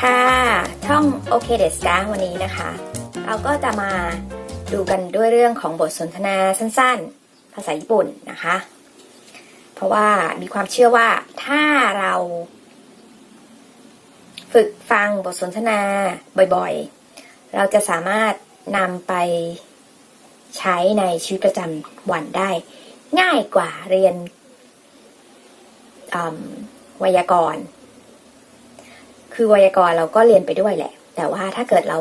ค่ะ ช่องโอเคเดสกาวันนี้นะคะ เราก็จะมาดูกันด้วยเรื่องของบทสนทนาสั้นๆ ภาษาญี่ปุ่นนะคะ เพราะว่ามีความเชื่อว่าถ้าเรา ฝึกฟังบทสนทนาบ่อยๆ เราจะสามารถนำไปใช้ในชีวิตประจำวันได้ ง่ายกว่าเรียนไวยากรณ์ คือไวยากรณ์เราก็เรียนไปด้วยแหละ แต่ว่าถ้าเกิดเรา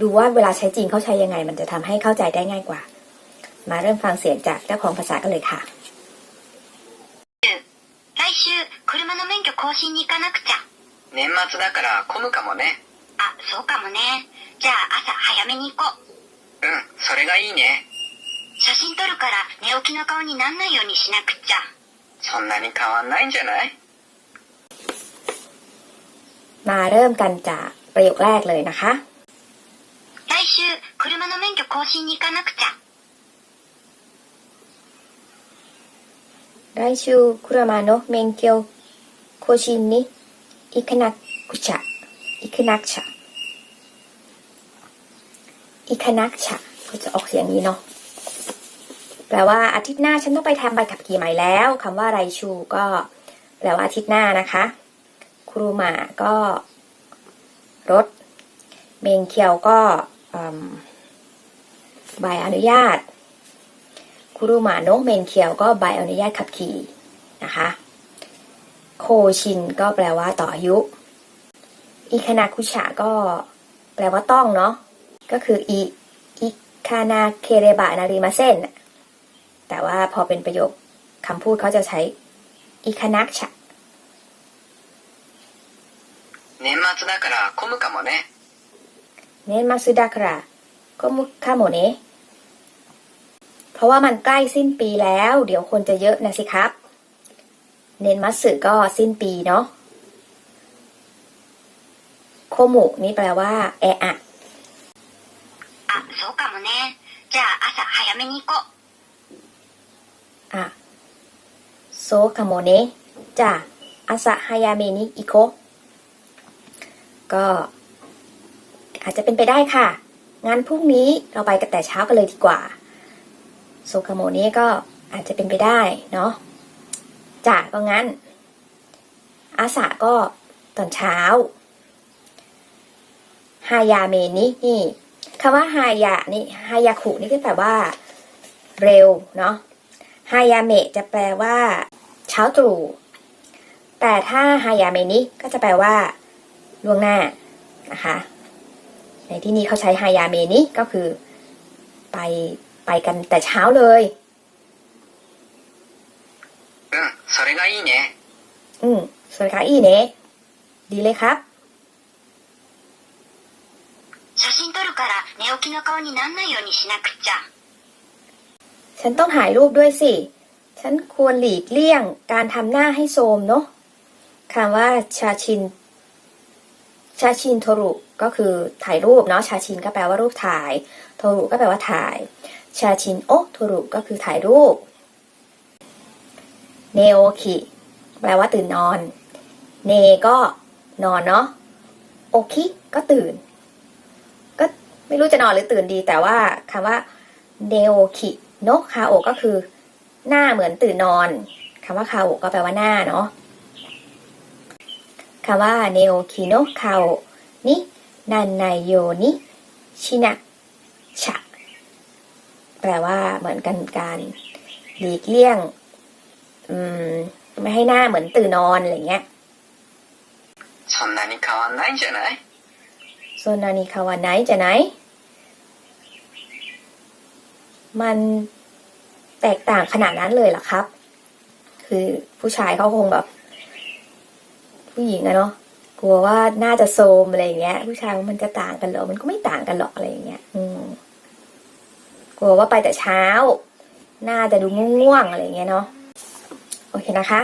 ดูว่าเวลาใช้จริงเขาใช้ยังไง มันจะทำให้เข้าใจได้ง่ายกว่า มาเริ่มฟังเสียงจากเจ้าของภาษากันเลยค่ะ 来週車の免許更新に行かなくちゃ年末だから混むかもねあそうかもねじゃあ朝早めに行こううんそれがいいね写真撮るから寝起きの顔になんないようにしなくっちゃそんなに変わんないんじゃない มาเริ่มกันจากประโยคแรกเลยนะคะ 来週車の免許更新に行かなくちゃ来週車の免許更新に行かなくちゃ行かなくちゃ行かなくちゃก็จะออกเสียงนี้เนาะแปลว่าอาทิตย์หน้าฉันต้องไปทำใบขับขี่ใหม่แล้วคำว่าไรชูก็แปลว่าอาทิตย์หน้านะคะ ครูหมาก็รถ เมงเคียวก็ใบอนุญาตคุรุมานะเมนเคียวก็ใบอนุญาตขับขี่นะคะ โคชินก็แปลว่าต่ออายุ อิคานาคุชะก็แปลว่าต้องเนาะก็คืออิอิคานาเคเรบะนาริมาเซนแต่ว่าพอเป็นประโยคคำพูดเขาจะใช้อิคานักชะ 年末だから混むかもね เนนมาซึดาคาระก็มุคาโมเนะเพราะว่ามันใกล้สิ้นปีแล้ว เดี๋ยวคนจะเยอะนะสิครับ เนนมัตสึก็สิ้นปีเนาะ โคมุนี่แปลว่า แออะ あそうかもねじゃあ朝早めに行こう อะโซคาโมเนะจ้ะอาซ ก็อาจจะเป็นไปได้ค่ะงั้นพรุ่งนี้เราไปกันแต่เช้ากันเลยดีกว่าโซคาโมเนะก็อาจจะเป็นไปได้เนาะจ้ะก็งั้น อาสาก็ตอนเช้าฮายาเมนินี่คำว่าฮายานี่ฮายาคุนี่ก็แปลว่า เร็วเนาะฮายาเมะจะแปลว่า เช้าตรู่แต่ถ้าฮายาเมนิก็จะแปลว่า ล่วงหน้านะคะ ในที่นี้เขาใช้ฮายาเมนิก็คือ ไปไปกันแต่เช้าเลย うんそれがいいね อืมสวยค่ะอีเนะดีเลยครับ 写真撮るから寝起きの顔になんないようにしなくっちゃ ฉันต้องถ่ายรูปด้วยสิ ฉันควรหลีกเลี่ยงการทำหน้าให้โทรมเนาะคำว่าชาชิน ชาชินโทรุก็คือถ่ายรูปเนาะชาชินก็แปลว่ารูปถ่าย โทรุก็แปลว่าถ่าย ชาชินโอโทรุก็คือถ่ายรูปเนโอคิแปลว่าตื่นนอน เนก็นอนเนาะโอคิก็ตื่น ก็ไม่รู้จะนอนหรือตื่นดี แต่ว่าคำว่าเนโอคิโนคาโอก็คือ หน้าเหมือนตื่นนอนคำว่าคาโอก็แปลว่าหน้าเนาะ คำว่าเนโอคิโนคาโอนินันไนโยนิชินะชะแปลว่าเหมือนกันการหลีกเลี่ยงไม่ให้หน้าเหมือนตื่นนอนอะไรเงี้ยโซนานิคาวานไนจะไหนโซนานิคาวานไนจะไหน มันแตกต่างขนาดนั้นเลยหรอครับ คือผู้ชายเขาคงแบบ ผู้หญิงอะเนาะกลัวว่าน่าจะโซมอะไรอย่างเงี้ย ผู้ชายมันจะต่างกันเหรอ มันก็ไม่ต่างกันหรอกอะไรอย่างเงี้ย อืมกลัวว่าไปแต่เช้า น่าจะดูง่วงๆอะไรอย่างเงี้ยเนาะโอเคนะคะ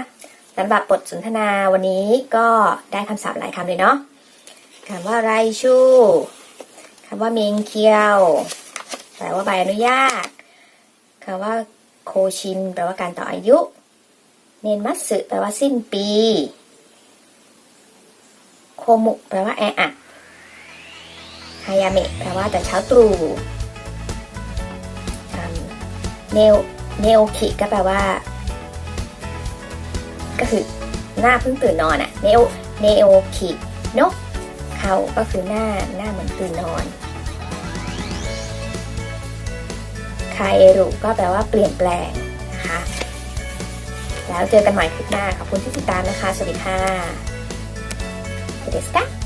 สำหรับบทสนทนาวันนี้ก็ได้คำศัพท์หลายคำเลยเนาะคำว่าไรชูคำว่าเมงเคียวแปลว่าใบอนุญาตคำว่าโคชินแปลว่าการต่ออายุ เนนมัตสึแปลว่าสิ้นปี โคโมุแปลว่าแออัดฮายาเมะแปลว่าแต่เช้าตรู่เนโอเนโอคิก็แปลว่า ก็คือหน้าเพิ่งตื่นนอนอะเนโอเนโอคิเนกเขาก็คือหน้าหน้าเหมือนตื่นนอนคาเอรุก็แปลว่าเปลี่ยนแปลงนะคะ แล้วเจอกันใหม่คลิปหน้าขอบคุณที่ติดตามนะคะ สวัสดีค่ะ เดสกา